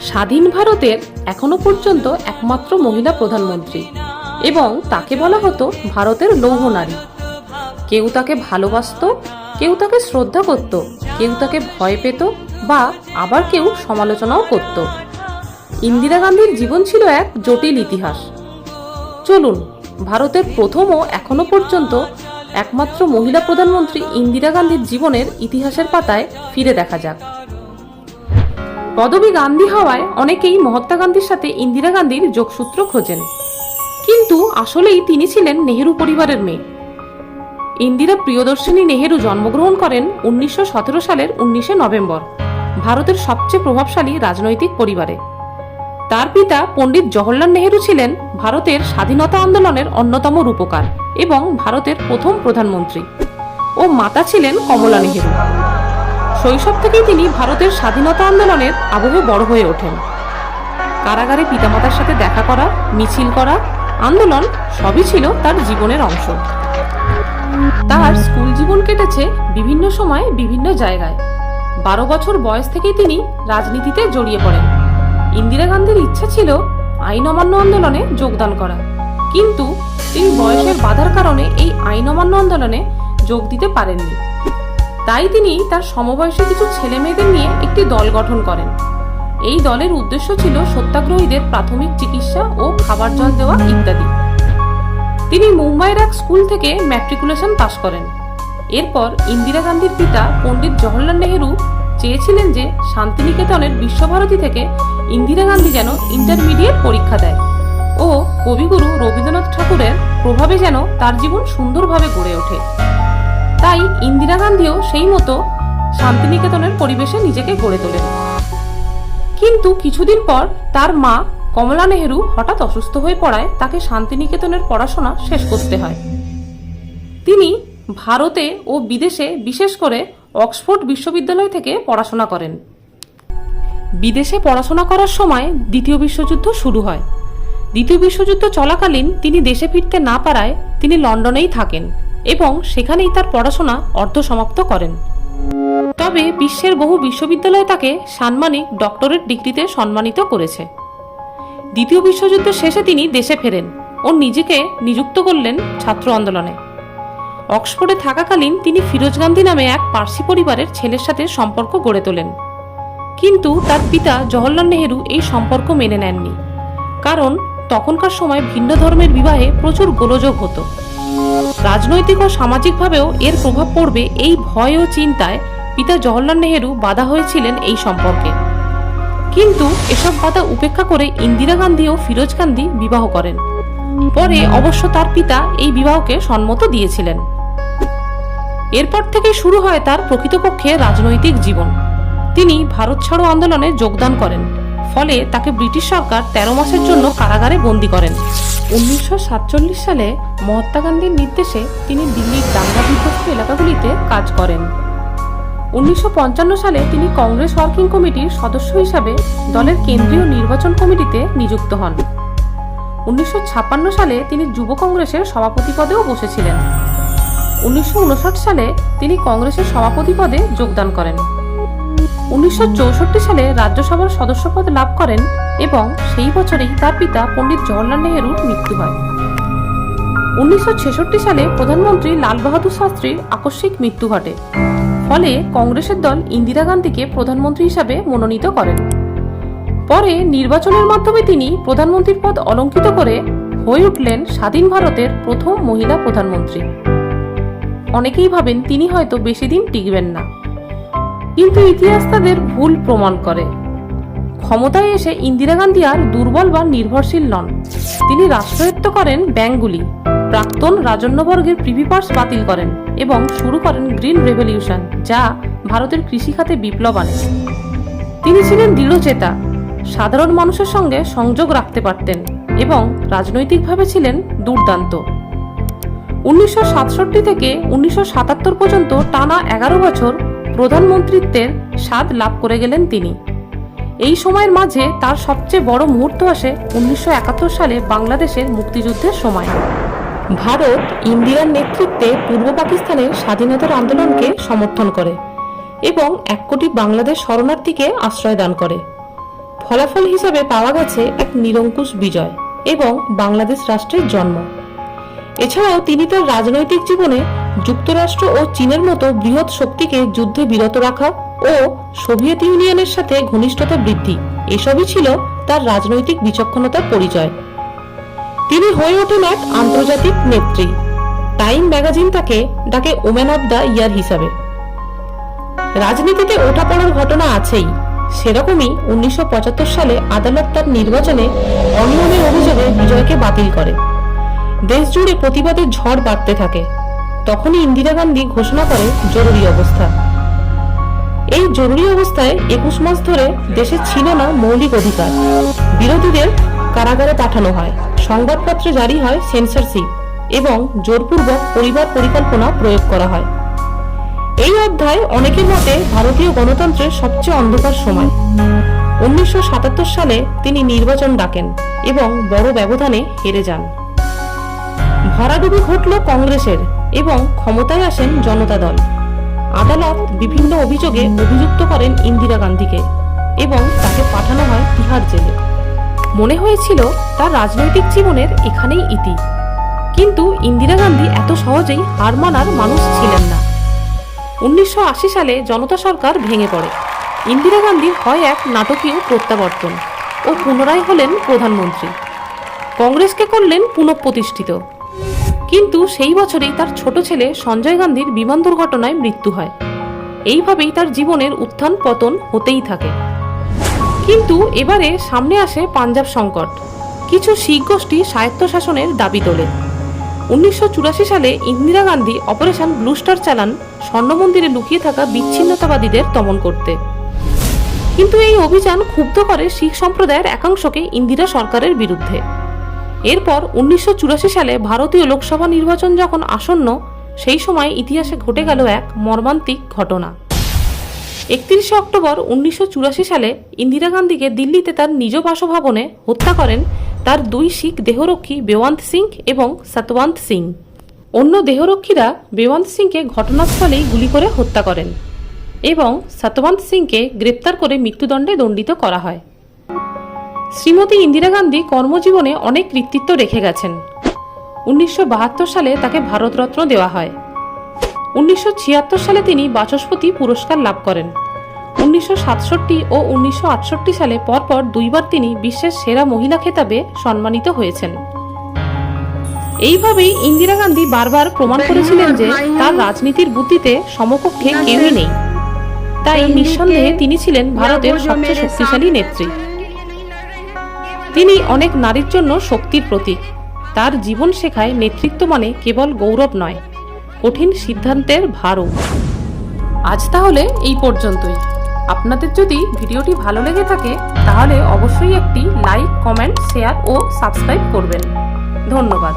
স্বাধীন ভারতের এখনও পর্যন্ত একমাত্র মহিলা প্রধানমন্ত্রী। এবং তাকে বলা হতো ভারতের লৌহ নারী। কেউ তাকে ভালোবাসতো, কেউ তাকে শ্রদ্ধা করত, কেউ তাকে ভয় পেত বা আবার কেউ সমালোচনাও করত। ইন্দিরা গান্ধীর জীবন ছিল এক জটিল ইতিহাস। চলুন, ভারতের প্রথম ও এখনও পর্যন্ত একমাত্র মহিলা প্রধানমন্ত্রী ইন্দিরা গান্ধীর জীবনের ইতিহাসের পাতায় ফিরে দেখা যাক। পদবী গান্ধী হওয়ায় অনেকেই মহাত্মা গান্ধীর সাথে ইন্দিরা গান্ধীর যোগসূত্র খোঁজেন। কিন্তু আসলেই তিনি ছিলেন নেহেরু পরিবারের মেয়ে। ইন্দিরা প্রিয়দর্শিনী নেহেরু জন্মগ্রহণ করেন উনিশশো সতেরো সালের উনিশে নভেম্বর, ভারতের সবচেয়ে প্রভাবশালী রাজনৈতিক পরিবারে। তার পিতা পণ্ডিত জওহরলাল নেহেরু ছিলেন ভারতের স্বাধীনতা আন্দোলনের অন্যতম রূপকার এবং ভারতের প্রথম প্রধানমন্ত্রী ও মাতা ছিলেন কমলা নেহেরু। শৈশব থেকেই তিনি ভারতের স্বাধীনতা আন্দোলনের আবহে বড় হয়ে ওঠেন। কারাগারে পিতামাতার সাথে দেখা করা, মিছিল করা, আন্দোলন সবই ছিল তার জীবনের অংশ। তার স্কুল জীবন কেটেছে বিভিন্ন সময়ে বিভিন্ন জায়গায়। বারো বছর বয়স থেকেই তিনি রাজনীতিতে জড়িয়ে পড়েন। ইন্দিরা গান্ধীর ইচ্ছা ছিল আইন অমান্য আন্দোলনে যোগদান করা। কিন্তু তিনি বয়সের বাধার কারণে এই আইন অমান্য আন্দোলনে যোগ দিতে পারেননি। তাই তিনি তার সমবয়সী কিছু ছেলে মেয়েদের নিয়ে একটি দল গঠন করেন। এই দলের উদ্দেশ্য ছিল সত্যাগ্রহীদের প্রাথমিক চিকিৎসা ও খাবার জল দেওয়া ইত্যাদি। তিনি মুম্বাইয়ের এক স্কুল থেকে ম্যাট্রিকুলেশন পাশ করেন। এরপর ইন্দিরা গান্ধীর পিতা পণ্ডিত জওহরলাল নেহেরু চেয়েছিলেন যে শান্তিনিকেতনের বিশ্বভারতী থেকে ইন্দিরা গান্ধী যেন ইন্টারমিডিয়েট পরীক্ষা দেয় ও কবিগুরু রবীন্দ্রনাথ ঠাকুরের প্রভাবে যেন তার জীবন সুন্দরভাবে গড়ে ওঠে। তাই ইন্দিরা গান্ধীও সেই মতো শান্তিনিকেতনের পরিবেশে নিজেকে গড়ে তোলেন। কিন্তু কিছুদিন পর তার মা কমলা নেহেরু হঠাৎ অসুস্থ হয়ে পড়ায় তাকে শান্তিনিকেতনের পড়াশোনা শেষ করতে হয়। তিনি ভারতে ও বিদেশে বিশেষ করে অক্সফোর্ড বিশ্ববিদ্যালয় থেকে পড়াশোনা করেন। বিদেশে পড়াশোনা করার সময় দ্বিতীয় বিশ্বযুদ্ধ শুরু হয়। দ্বিতীয় বিশ্বযুদ্ধ চলাকালীন তিনি দেশে ফিরতে না পারায় তিনি লন্ডনেই থাকেন। এবং সেখানেই তার পড়াশোনা অর্ধসমাপ্ত করেন। তবে বিশ্বের বহু বিশ্ববিদ্যালয় তাকে সাম্মানিক ডক্টরেট ডিগ্রিতে সম্মানিত করেছে। দ্বিতীয় বিশ্বযুদ্ধের শেষে তিনি দেশে ফেরেন ও নিজেকে নিযুক্ত করলেন ছাত্র আন্দোলনে। অক্সফোর্ডে থাকাকালীন তিনি ফিরোজ গান্ধী নামে এক পার্সি পরিবারের ছেলের সাথে সম্পর্ক গড়ে তোলেন। কিন্তু তার পিতা জওহরলাল নেহেরু এই সম্পর্ক মেনে নেননি। কারণ তখনকার সময় ভিন্ন ধর্মের বিবাহে প্রচুর গোলযোগ হতো। রাজনৈতিক ও সামাজিকভাবেও এর প্রভাব পড়বে এই ভয় ও চিন্তায়। পিতা জওহরলাল নেহেরু বাধা হয়েছিলেন এই সম্পর্কে। কিন্তু এসব বাধা উপেক্ষা করে ইন্দিরা গান্ধী ও ফিরোজ গান্ধী বিবাহ করেন। পরে অবশ্য তার পিতা এই বিবাহকে সম্মত দিয়েছিলেন। এরপর থেকে শুরু হয় তার প্রকৃতপক্ষে রাজনৈতিক জীবন। তিনি ভারত ছাড়ো আন্দোলনে যোগদান করেন। ফলে তাকে ব্রিটিশ সরকার তেরো মাসের জন্য কারাগারে বন্দি করেন। উনিশশো সাতচল্লিশ সালে মহাত্মা গান্ধীর নির্দেশে তিনি দিল্লির দাঙ্গা বিধ্বস্ত এলাকাগুলিতে কাজ করেন। উনিশশো পঞ্চান্ন সালে তিনি কংগ্রেস ওয়ার্কিং কমিটির সদস্য হিসাবে দলের কেন্দ্রীয় নির্বাচন কমিটিতে নিযুক্ত হন। উনিশশো ছাপ্পান্ন সালে তিনি যুব কংগ্রেসের সভাপতি পদেও বসেছিলেন। উনিশশো উনষাট সালে তিনি কংগ্রেসের সভাপতি পদে যোগদান করেন। উনিশশো চৌষট্টি সালে রাজ্যসভার সদস্য পদ লাভ করেন এবং সেই বছরেই তার পিতা পণ্ডিত জওহরলাল নেহেরুর মৃত্যু হয়। উনিশশো সালে প্রধানমন্ত্রী লাল বাহাদুর শাস্ত্রীর আকস্মিক মৃত্যু ঘটে। ফলে কংগ্রেসের দল ইন্দিরা গান্ধীকে প্রধানমন্ত্রী হিসাবে মনোনীত করেন। পরে নির্বাচনের মাধ্যমে তিনি প্রধানমন্ত্রীর পদ অলঙ্কিত করে হয়ে উঠলেন স্বাধীন ভারতের প্রথম মহিলা প্রধানমন্ত্রী। অনেকেই ভাবেন তিনি হয়তো বেশি দিন টিকবেন না। কিন্তু ইতিহাস তাদের ভুল প্রমাণ করে। ক্ষমতায় এসে ইন্দিরা গান্ধী আর দুর্বল বা নির্ভরশীল নন। তিনি রাষ্ট্রায়ত্ত করেন ব্যাংকগুলি প্রাক্তন রাজন্যবর্গের প্রিভি পার্স বাতিল করেন এবং শুরু করেন গ্রিন রেভলিউশন, যা ভারতের কৃষিখাতে বিপ্লব আনে। তিনি ছিলেন দৃঢ়চেতা সাধারণ মানুষের সঙ্গে সংযোগ রাখতে পারতেন এবং রাজনৈতিকভাবে ছিলেন দুর্দান্ত। উনিশশো সাতষট্টি থেকে উনিশশো সাতাত্তর পর্যন্ত টানা এগারো বছর প্রধানমন্ত্রীত্বের স্বাদ লাভ করে গেলেন তিনি। এই সময়ের মাঝে তার সবচেয়ে বড় মুহূর্ত আসে উনিশশো একাত্তর সালে বাংলাদেশের মুক্তিযুদ্ধের সময়। ভারত ইন্দিরার নেতৃত্বে পূর্ব পাকিস্তানের স্বাধীনতার আন্দোলনকে সমর্থন করে এবং এক কোটি বাংলাদেশ শরণার্থীকে আশ্রয় দান করে। ফলাফল হিসাবে পাওয়া গেছে এক নিরঙ্কুশ বিজয় এবং বাংলাদেশ রাষ্ট্রের জন্ম। এছাড়াও তিনি তার রাজনৈতিক জীবনে যুক্তরাষ্ট্র ও চীনের মতো বৃহৎ শক্তিকে যুদ্ধে বিরত রাখা ও সোভিয়েত ইউনিয়নের সাথে ঘনিষ্ঠতা বৃদ্ধি, এসবই ছিল তার রাজনৈতিক বিচক্ষণতার পরিচয়। তিনি হয়ে ওঠেন এক আন্তর্জাতিক নেত্রী। টাইম ম্যাগাজিন তাকে ডাকে ওমেন অব দ্য ইয়ার হিসাবে। রাজনীতিতে ওঠা পড়ার ঘটনা আছেই। সেরকমই উনিশশো পঁচাত্তর সালে আদালত তার নির্বাচনে অনিয়মের অভিযোগে বিজয়কে বাতিল করে। দেশ জুড়ে প্রতিবাদের ঝড় বাড়তে থাকে। তখনই ইন্দিরা গান্ধী ঘোষণা করে জরুরি অবস্থা। এই জরুরি অবস্থায় একুশ মাস ধরে দেশে ছিল না মৌলিক অধিকার। বিরোধীদের কারাগারে পাঠানো হয়। সংবাদপত্র জারি হয় সেন্সরশিপ এবং জোরপূর্বক পরিবার পরিকল্পনা প্রয়োগ করা হয়। এই অধ্যায় অনেকের মতে ভারতীয় গণতন্ত্রের সবচেয়ে অন্ধকার সময়। উনিশশো সাতাত্তর সালে তিনি নির্বাচন ডাকেন এবং বড় ব্যবধানে হেরে যান। ভরাডুবি ঘটল কংগ্রেসের এবং ক্ষমতায় আসেন জনতা দল। আদালত বিভিন্ন অভিযোগে অভিযুক্ত করেন ইন্দিরা গান্ধীকে এবং তাকে পাঠানো হয় তিহার জেলে। মনে হয়েছিল তার রাজনৈতিক জীবনের এখানেই ইতি। কিন্তু ইন্দিরা গান্ধী এত সহজেই হার মানার মানুষ ছিলেন না। উনিশশো আশি সালে জনতা সরকার ভেঙে পড়ে। ইন্দিরা গান্ধী হয় এক নাটকীয় প্রত্যাবর্তন ও পুনরায় হলেন প্রধানমন্ত্রী। কংগ্রেসকে করলেন পুনঃপ্রতিষ্ঠিত। কিন্তু সেই বছরেই তার ছোট ছেলে সঞ্জয় গান্ধীর বিমান দুর্ঘটনায় মৃত্যু হয়। এইভাবেই তার জীবনের উত্থান পতন হতেই থাকে। কিন্তু এবারে সামনে আসে পাঞ্জাব সংকট। কিছু শিখ গোষ্ঠী স্বায়ত্তশাসনের দাবি তোলে। উনিশশো চুরাশি সালে Indira Gandhi Operation Blue Star চালান স্বর্ণ মন্দিরে লুকিয়ে থাকা বিচ্ছিন্নতাবাদীদের দমন করতে। কিন্তু এই অভিযান ক্ষুব্ধ করে শিখ সম্প্রদায়ের একাংশকে ইন্দিরা সরকারের বিরুদ্ধে। এরপর উনিশশো চুরাশি সালে ভারতীয় লোকসভা নির্বাচন যখন আসন্ন, সেই সময় ইতিহাসে ঘটে গেল এক মর্মান্তিক ঘটনা। একত্রিশে অক্টোবর উনিশশো চুরাশি সালে ইন্দিরা গান্ধীকে দিল্লিতে তার নিজ বাসভবনে হত্যা করেন তার দুই শিখ দেহরক্ষী বেওয়ান্ত সিং এবং সতওয়ান্ত সিং। অন্য দেহরক্ষীরা বেওয়ান্ত সিংকে ঘটনাস্থলেই গুলি করে হত্যা করেন এবং সতওয়ান্ত সিংকে গ্রেপ্তার করে মৃত্যুদণ্ডে দণ্ডিত করা হয়। শ্রীমতী ইন্দিরা গান্ধী কর্মজীবনে অনেক কৃতিত্ব রেখে গেছেন। উনিশশো বাহাত্তর সালে তাকে ভারতরত্ন দেওয়া হয়। উনিশশো ছিয়াত্তর সালে তিনি বাচস্পতি পুরস্কার লাভ করেন। উনিশশো সাতষট্টি ও উনিশশো আটষট্টি সালে পরপর দুইবার তিনি বিশ্বের সেরা মহিলা খেতাবে সম্মানিত হয়েছেন। এইভাবেই ইন্দিরা গান্ধী বারবার প্রমাণ করেছিলেন যে তার রাজনীতির বুদ্ধিতে সমকক্ষে কেউই নেই। তাই নিঃসন্দেহে তিনি ছিলেন ভারতের সবচেয়ে শক্তিশালী নেত্রী। তিনি অনেক নারীর জন্য শক্তির প্রতীক। তার জীবন শেখায় নেতৃত্ব মানে কেবল গৌরব নয়, কঠিন সিদ্ধান্তের ভারও। আজ তাহলে এই পর্যন্তই। আপনাদের যদি ভিডিওটি ভালো লেগে থাকে, তাহলে অবশ্যই একটি লাইক, কমেন্ট, শেয়ার ও সাবস্ক্রাইব করবেন। ধন্যবাদ।